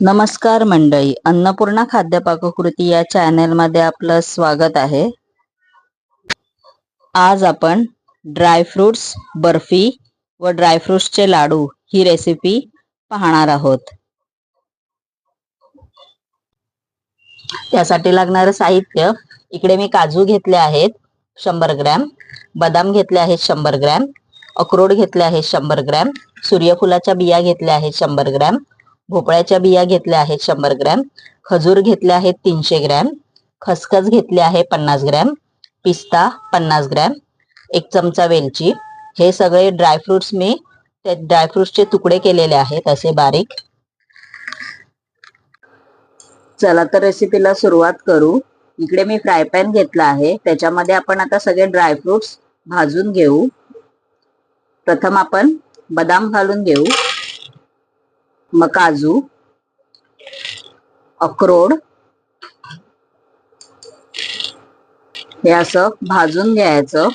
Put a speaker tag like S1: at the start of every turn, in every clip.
S1: नमस्कार मंडळी अन्नपूर्णा खाद्य पाककृती या चॅनेलमध्ये आपलं स्वागत आहे. आज आपण ड्रायफ्रुट्स बर्फी व ड्रायफ्रुट्सचे लाडू ही रेसिपी पाहणार आहोत. त्यासाठी लागणारं साहित्य इकडे मी काजू घेतले आहेत शंभर ग्रॅम बदाम घेतले आहेत शंभर ग्रॅम अक्रोड घेतले आहेत शंभर ग्रॅम सूर्यफुलाच्या बिया घेतल्या आहेत शंभर ग्रॅम भोपळ्याच्या बिया घेतल्या आहेत शंभर ग्रॅम खजूर घेतले आहेत तीनशे ग्रॅम खसखस घेतले आहे पन्नास ग्रॅम पिस्ता पन्नास ग्रॅम एक चमचा वेलची. हे सगळे ड्रायफ्रुट्स मी ते ड्रायफ्रुट्सचे तुकडे केलेले आहेत असे बारीक. चला तर रेसिपीला सुरुवात करू. इकडे मी फ्राय पॅन घेतला आहे. त्याच्यामध्ये आपण आता सगळे ड्रायफ्रुट्स भाजून घेऊ. प्रथम आपण बदाम घालून घेऊ. मग काजू अक्रोड हे असं भाजून घ्यायचं.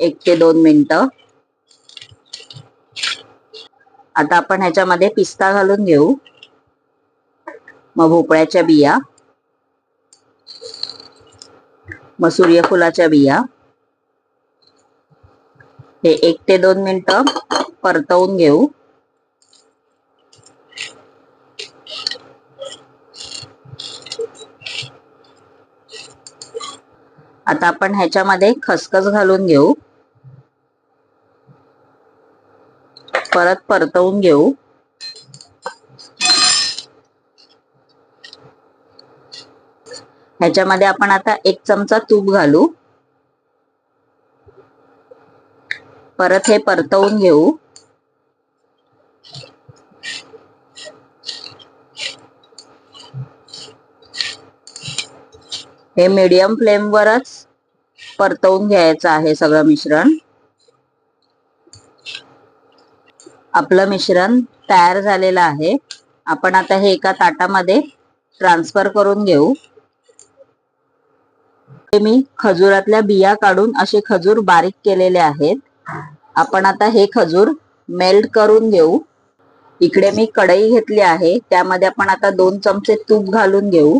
S1: एक ते दोन मिनिटं. आता आपण ह्याच्यामध्ये पिस्ता घालून घेऊ. मग भोपळ्याच्या बिया मग सूर्यफुलाच्या बिया. हे एक ते दोन मिनिटं परतवून घेऊ. आता आपण ह्याच्यामध्ये खसखस घालून घेऊ. परत परतवून घेऊ. ह्याच्यामध्ये आपण आता एक चमचा तूप घालू. परत हे परतवून घेऊ. हे मीडियम फ्लेमवरच परतवून घ्यायचं आहे सगळं मिश्रण. आपलं मिश्रण तयार झालेलं आहे. आपण आता हे एका ताटामध्ये ट्रान्सफर करून घेऊ. मी खजुरातल्या बिया काढून असे खजूर बारीक केलेले आहेत. आपण आता हे खजूर मेल्ट करून घेऊ. इकडे मी कढई घेतली आहे. त्यामध्ये आपण आता दोन चमचे तूप घालून घेऊ.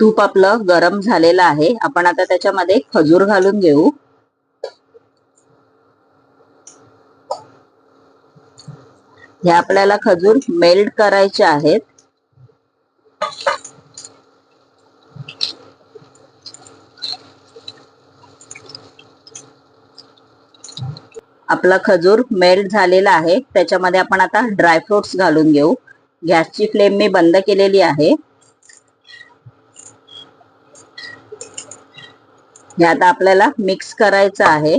S1: तूप आपलं गरम झालेलं आहे. आपण आता त्याच्यामध्ये खजूर घालून घेऊ. हे आपल्याला खजूर मेल्ट करायचे आहेत. आपला खजूर मेल्ट झालेला आहे. त्याच्यामध्ये आपण आता ड्रायफ्रुट्स घालून घेऊ. गॅसची फ्लेम मी बंद केलेली आहे. हे आता आपल्याला मिक्स करायचं आहे.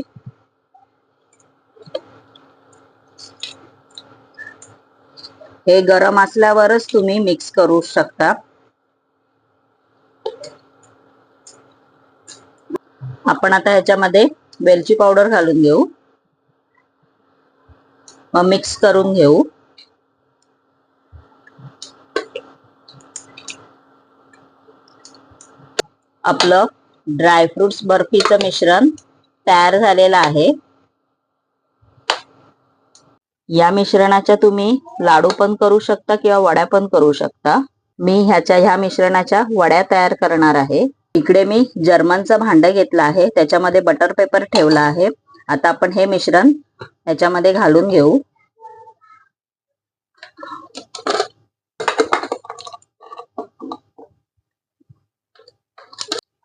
S1: हे गरम असल्यावरच तुम्ही मिक्स करू शकता. आपण आता ह्याच्यामध्ये वेलची पावडर घालून घेऊ. मग मिक्स करून घेऊ. आपलं ड्रायफ्रुट्स बर्फीचं मिश्रण तयार झालेलं आहे. या मिश्रणाच्या तुम्ही लाडू पण करू शकता किंवा वड्या पण करू शकता. मी ह्याच्या ह्या मिश्रणाच्या वड्या तयार करणार आहे. इकडे मी जर्मनचं भांड घेतलं आहे. त्याच्यामध्ये बटर पेपर ठेवला आहे. आता आपण हे मिश्रण ह्याच्यामध्ये घालून घेऊ.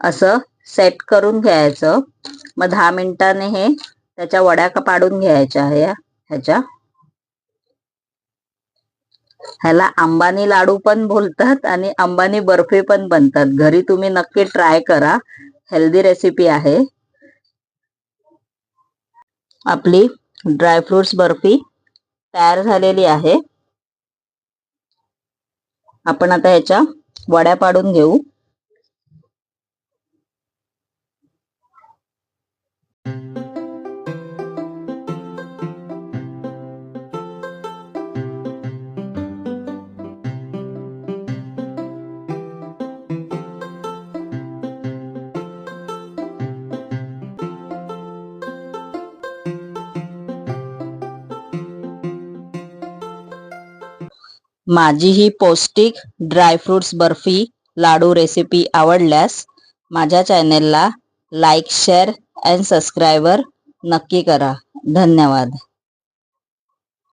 S1: असं सेट करून घ्यायचं. मग दहा मिनिटाने हे त्याच्या वड्या पाडून घ्यायच्या आहे ह्याच्या. ह्याला अंबानी लाडू पण बोलतात आणि अंबानी बर्फी पण बनतात. घरी तुम्ही नक्की ट्राय करा. हेल्दी रेसिपी आहे. आपली ड्रायफ्रुट्स बर्फी तयार झालेली आहे. आपण आता ह्याच्या वड्या पाडून घेऊ. माझी ही पौष्टिक ड्रायफ्रुट्स बर्फी लाडू रेसिपी आवडल्यास माझ्या चॅनेलला लाईक शेअर अँड सबस्क्रायबर नक्की करा. धन्यवाद.